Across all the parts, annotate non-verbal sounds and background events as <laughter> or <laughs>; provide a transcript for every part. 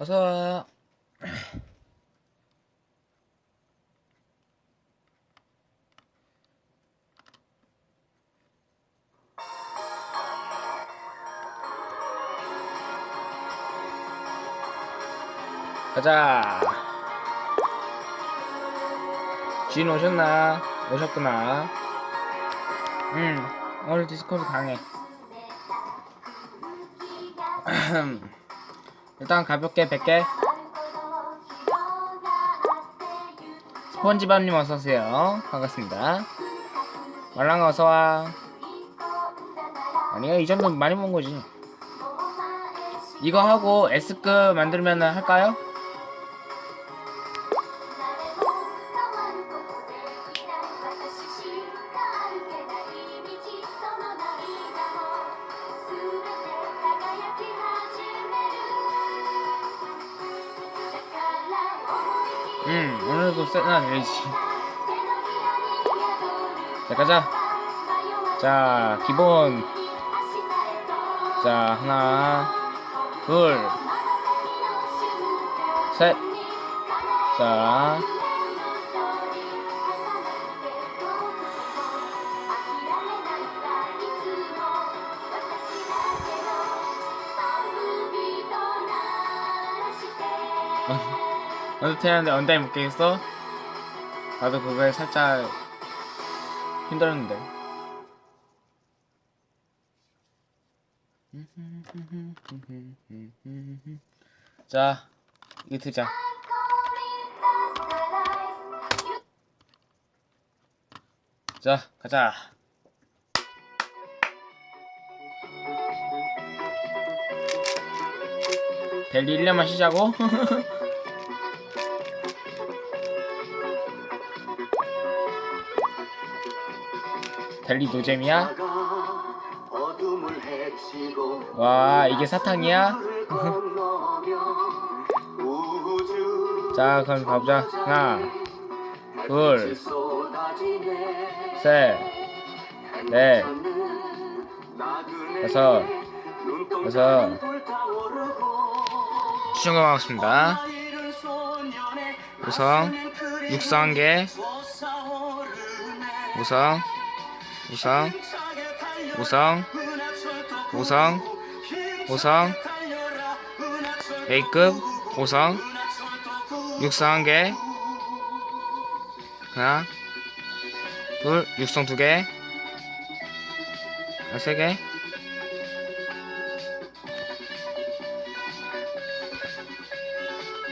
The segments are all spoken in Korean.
어서 가자. 진 오셨나? 오셨구나. 응, 오늘 디스코드 강해. <clears throat> <clears throat> <clears throat> 일단 가볍게 100개. 스펀지밥님 어서오세요. 반갑습니다. 말랑아 어서와. 아니야, 이 정도면 많이 먹은 거지. 이거 하고 S급 만들면 할까요? 응, 오늘도 세나 내리지. 자, 가자. 자, 기본. 자, 하나, 둘, 셋. 자, <laughs> <laughs> 나도 태어났는데 언다이 못 깨겠어? 나도 그거에 살짝 힘들었는데. 자, 이거 듣자. 자, 가자. 델리 1년만 쉬자고? <laughs> 델리 노잼이야? 와, 이게 사탕이야? 자, 그럼 가보자. 하나, 둘, 셋, 넷, 다섯, 여섯. 시청자 반갑습니다. 우성, 육성 한 개, 우성, 우성, 우성, 우성, 우성, A급, 우성, 육성 한 개, 하나, 둘, 육성 두 개, 아, 세 개,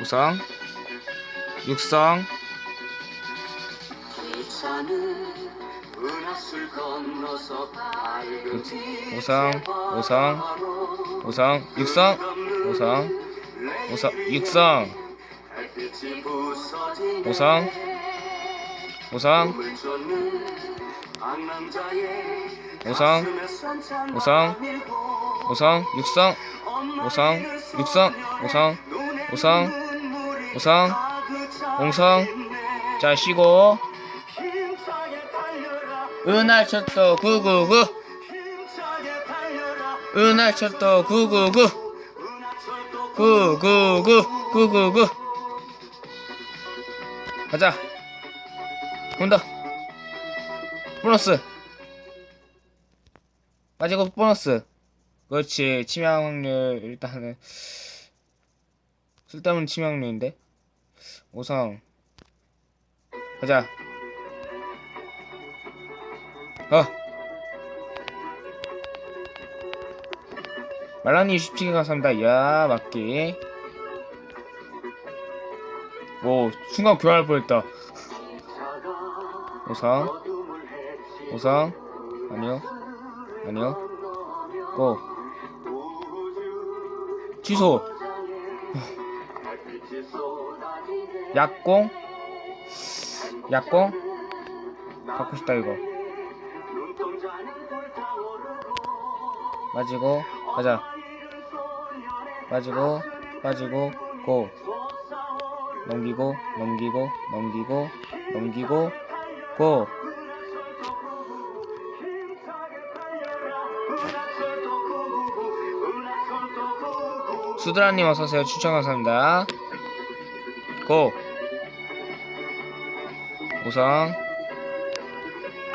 우성, 육성, 우성, 우성, 우성, 육성, 우성, 우성, 육성, 우성, 우성, 우성, 우성, 우성, 육성, 우성, 육성, 우성, 우성, 우성, 옹성, 자 쉬고 은하철도 999 은하철도 999 999 999 가자. 온다. 보너스. 가지고 보너스. 그렇지. 치명 확률 일단은. 쓸데없는 치명 확률인데. 5성 가자 어. 말라니 67개 감사합니다. 야 맞기 오 순간 교환할 뻔했다. 오성. 오성. 아니요. 아니요. 고. 취소. 약공? 약공? 받고 싶다 이거 맞이고 가자. 빠지고 빠지고 고. 넘기고 넘기고 넘기고 넘기고 고. 두드라님 어서오세요. 추천 감사합니다. 고. 우선